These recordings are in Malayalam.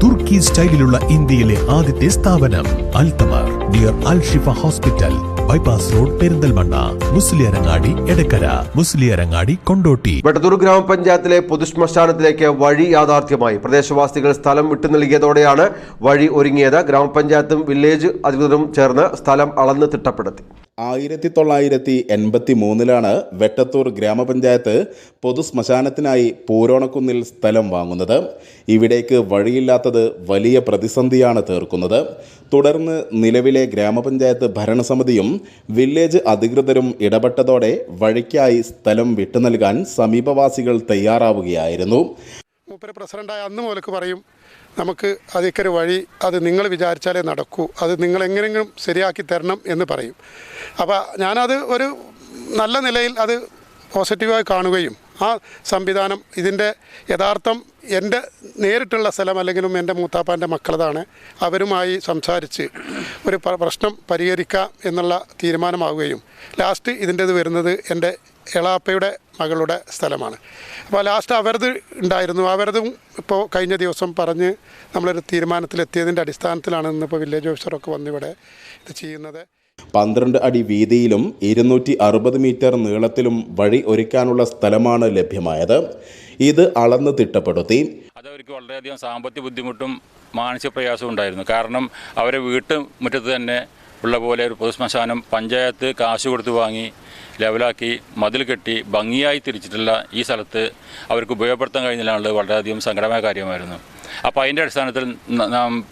തുർക്കി സ്റ്റൈലിലുള്ള ഇന്ത്യയിലെ ആദ്യത്തെ സ്ഥാപനം അൽത്തമാർ dear Al Shifa hospital bypass road Perinthalmanna Musliyarangadi Edakkara Musliyarangadi Kondotty Vettathur ഗ്രാമപഞ്ചായത്തിലെ പൊതുശ്മശാനത്തിലേക്ക് വഴി യാഥാർത്ഥ്യമായി പ്രദേശവാസികൾ സ്ഥലം വിട്ടു നൽകിയതോടെയാണ് വഴി ഒരുങ്ങിയത്. ഗ്രാമപഞ്ചായത്തും വില്ലേജ് അധികൃതരും ചേർന്ന് സ്ഥലം അളന്ന് തിട്ടപ്പെടുത്തി. ആയിരത്തി തൊള്ളായിരത്തി എൺപത്തി മൂന്നിലാണ് വെട്ടത്തൂർ ഗ്രാമപഞ്ചായത്ത് പൊതുശ്മശാനത്തിനായി പൂരോണക്കുന്നിൽ സ്ഥലം വാങ്ങുന്നത്. ഇവിടേക്ക് വഴിയില്ലാത്തത് വലിയ പ്രതിസന്ധിയാണ് തീർക്കുന്നത്. തുടർന്ന് നിലവിലെ ഗ്രാമപഞ്ചായത്ത് ഭരണസമിതിയും വില്ലേജ് അധികൃതരും ഇടപെട്ടതോടെ വഴിക്കായി സ്ഥലം വിട്ടു നൽകാൻ സമീപവാസികൾ തയ്യാറാവുകയായിരുന്നു. മൂപ്പര് പ്രസിഡന്റായ അന്ന് മുതൽക്ക് പറയും നമുക്ക് അതിക്കൊരു വഴി അത് നിങ്ങൾ വിചാരിച്ചാലേ നടക്കൂ. അത് നിങ്ങൾ എങ്ങനെയെങ്കിലും ശരിയാക്കി തരണം എന്ന് പറയും. അപ്പോൾ ഞാനത് ഒരു നല്ല നിലയിൽ അത് പോസിറ്റീവായി കാണുകയും ആ സംവിധാനം ഇതിന്റെ യഥാർത്ഥം എന്റെ നേരിട്ടുള്ള സ്ഥലം അല്ലെങ്കിലും എന്റെ മൂത്താപ്പാന്റെ മക്കളതാണ് അവരുമായി സംസാരിച്ച് ഒരു പ്രശ്നം പരിഹരിക്കാം എന്നുള്ള തീരുമാനമാവുകയും ലാസ്റ്റ് ഇതിന്റെത് വരുന്നത് എന്റെ എളാപ്പയുടെ മകളുടെ സ്ഥലമാണ്. അപ്പോൾ ലാസ്റ്റ് അവരത് ഉണ്ടായിരുന്നു. അവരതും ഇപ്പോൾ കഴിഞ്ഞ ദിവസം പറഞ്ഞ് നമ്മളൊരു തീരുമാനത്തിലെത്തിയതിന്റെ അടിസ്ഥാനത്തിലാണ് ഇന്നിപ്പോൾ വില്ലേജ് ഓഫീസറൊക്കെ വന്നിവിടെ ഇത് ചെയ്യുന്നത്. പന്ത്രണ്ട് അടി വീതിയിലും ഇരുന്നൂറ്റി അറുപത് മീറ്റർ നീളത്തിലും വഴി ഒരുക്കാനുള്ള സ്ഥലമാണ് ലഭ്യമായത്. ഇത് അളന്ന് തിട്ടപ്പെടുത്തി. അതവർക്ക് വളരെയധികം സാമ്പത്തിക ബുദ്ധിമുട്ടും മാനസിക പ്രയാസവും ഉണ്ടായിരുന്നു. കാരണം അവരെ വീട്ടു മുറ്റത്ത് തന്നെ ഉള്ള പോലെ ഒരു പൊതുശ്മശാനം പഞ്ചായത്ത് കാശ് കൊടുത്ത് വാങ്ങി ലെവലാക്കി മതിൽ കെട്ടി ഭംഗിയായി തിരിച്ചിട്ടുള്ള ഈ സ്ഥലത്ത് അവർക്ക് ഉപയോഗപ്പെടുത്താൻ കഴിഞ്ഞില്ല എന്നുള്ളത് വളരെയധികം സങ്കടമായ കാര്യമായിരുന്നു. അപ്പോൾ അതിന്റെ അടിസ്ഥാനത്തിൽ ന-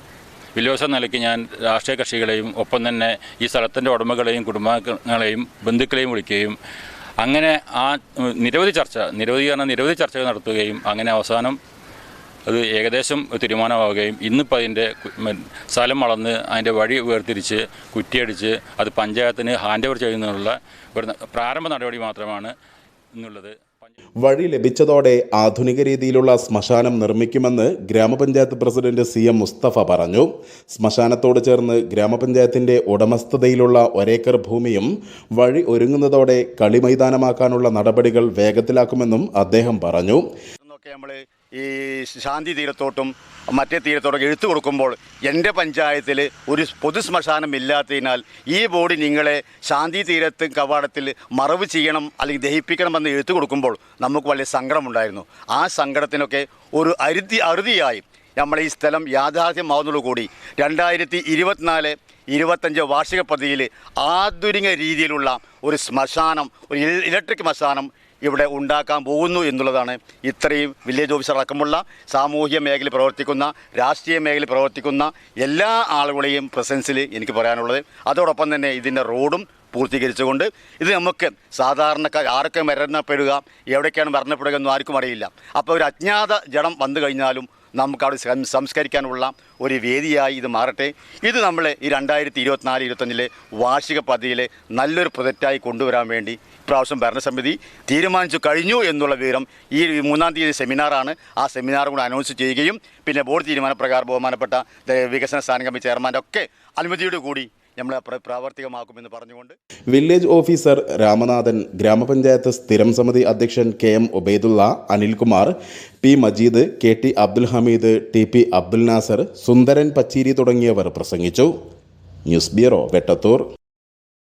നാം വില്ലോസ നിലയ്ക്ക് ഞാൻ രാഷ്ട്രീയ കക്ഷികളെയും ഒപ്പം തന്നെ ഈ സ്ഥലത്തിന്റെ ഉടമകളെയും കുടുംബങ്ങളെയും ബന്ധുക്കളെയും വിളിക്കുകയും അങ്ങനെ ആ നിരവധി ചർച്ച നിരവധി കാരണം നിരവധി ചർച്ചകൾ നടത്തുകയും അങ്ങനെ അവസാനം അത് ഏകദേശം തീരുമാനമാവുകയും ഇന്നിപ്പോൾ അതിന്റെ സ്ഥലം വളർന്ന് അതിന്റെ വഴി വേർതിരിച്ച് കുറ്റിയടിച്ച് അത് പഞ്ചായത്തിന് ഹാൻഡ് ഓവർ ചെയ്യുന്നതിനുള്ള ഒരു പ്രാരംഭ നടപടി മാത്രമാണ് ഇന്നുള്ളത് പഞ്ച- വഴി ലഭിച്ചതോടെ ആധുനിക രീതിയിലുള്ള ശ്മശാനം നിർമ്മിക്കുമെന്ന് ഗ്രാമപഞ്ചായത്ത് പ്രസിഡന്റ് സി എം മുസ്തഫ പറഞ്ഞു. ശ്മശാനത്തോട് ചേർന്ന് ഗ്രാമപഞ്ചായത്തിന്റെ ഉടമസ്ഥതയിലുള്ള ഒരേക്കർ ഭൂമിയും വഴി ഒരുങ്ങുന്നതോടെ കളിമൈതാനമാക്കാനുള്ള നടപടികൾ വേഗത്തിലാക്കുമെന്നും അദ്ദേഹം പറഞ്ഞു. എന്നൊക്കെ നമ്മൾ ഈ ശാന്തി തീരത്തോട്ടും മറ്റേ തീരത്തോട്ടൊക്കെ എഴുത്തു കൊടുക്കുമ്പോൾ എന്റെ പഞ്ചായത്തിൽ ഒരു പൊതു ശ്മശാനം ഇല്ലാത്തതിനാൽ ഈ ബോഡി നിങ്ങളെ ശാന്തി തീരത്ത് കവാടത്തിൽ മറവ് ചെയ്യണം അല്ലെങ്കിൽ ദഹിപ്പിക്കണമെന്ന് എഴുത്തു കൊടുക്കുമ്പോൾ നമുക്ക് വലിയ സങ്കടമുണ്ടായിരുന്നു. ആ സങ്കടത്തിനൊക്കെ ഒരു അരുതി അറുതിയായി. നമ്മൾ ഈ സ്ഥലം യാഥാർത്ഥ്യമാവുന്നതോടുകൂടി രണ്ടായിരത്തി ഇരുപത്തിനാല് ഇരുപത്തഞ്ച് വാർഷിക പദ്ധതിയിൽ ആധുനിക രീതിയിലുള്ള ഒരു ശ്മശാനം ഒരു ഇലക്ട്രിക് ശ്മശാനം ഇവിടെ ഉണ്ടാക്കാൻ പോകുന്നു എന്നുള്ളതാണ് ഇത്രയും വില്ലേജ് ഓഫീസർ അടക്കമുള്ള സാമൂഹ്യ മേഖലയിൽ പ്രവർത്തിക്കുന്ന രാഷ്ട്രീയ മേഖലയിൽ പ്രവർത്തിക്കുന്ന എല്ലാ ആളുകളെയും പ്രസൻസിൽ എനിക്ക് പറയാനുള്ളത്. അതോടൊപ്പം തന്നെ ഇതിന്റെ റോഡും പൂർത്തീകരിച്ചുകൊണ്ട് ഇത് നമുക്ക് സാധാരണക്കാർ ആരൊക്കെ മരണപ്പെടുക എവിടേക്കാണ് മരണപ്പെടുക എന്നും ആർക്കും അറിയില്ല. അപ്പോൾ ഒരു അജ്ഞാത ജഡം വന്നു കഴിഞ്ഞാലും നമുക്ക് അവിടെ സംസ്കരിക്കാനുള്ള ഒരു വേദിയായി ഇത് മാറട്ടെ. ഇത് നമ്മൾ ഈ രണ്ടായിരത്തി ഇരുപത്തിനാല് ഇരുപത്തഞ്ചിലെ വാർഷിക പദ്ധതിയിലെ നല്ലൊരു പ്രൊജക്റ്റായി കൊണ്ടുവരാൻ വേണ്ടി ഇപ്രാവശ്യം ഭരണസമിതി തീരുമാനിച്ചു കഴിഞ്ഞു എന്നുള്ള വിവരം ഈ മൂന്നാം തീയതി സെമിനാറാണ്. ആ സെമിനാർ കൂടെ അനൗൺസ് ചെയ്യുകയും പിന്നെ ബോർഡ് തീരുമാനപ്രകാരം ബഹുമാനപ്പെട്ട വികസന സ്ഥാന കമ്മിറ്റി ചെയർമാന്റെ ഒക്കെ അനുമതിയോട് കൂടി നമ്മൾ പ്ര- പ്രാവർത്തികമാക്കുമെന്ന് പറഞ്ഞുകൊണ്ട് വില്ലേജ് ഓഫീസർ രാമനാഥൻ ഗ്രാമപഞ്ചായത്ത് സ്ഥിരം സമിതി അധ്യക്ഷൻ K M Obaidulla Anilkumar P Majeed K T Abdul Hameed T P Abdul Nasar Sundaran Pachiri തുടങ്ങിയവർ പ്രസംഗിച്ചു. News bureau Vettathur.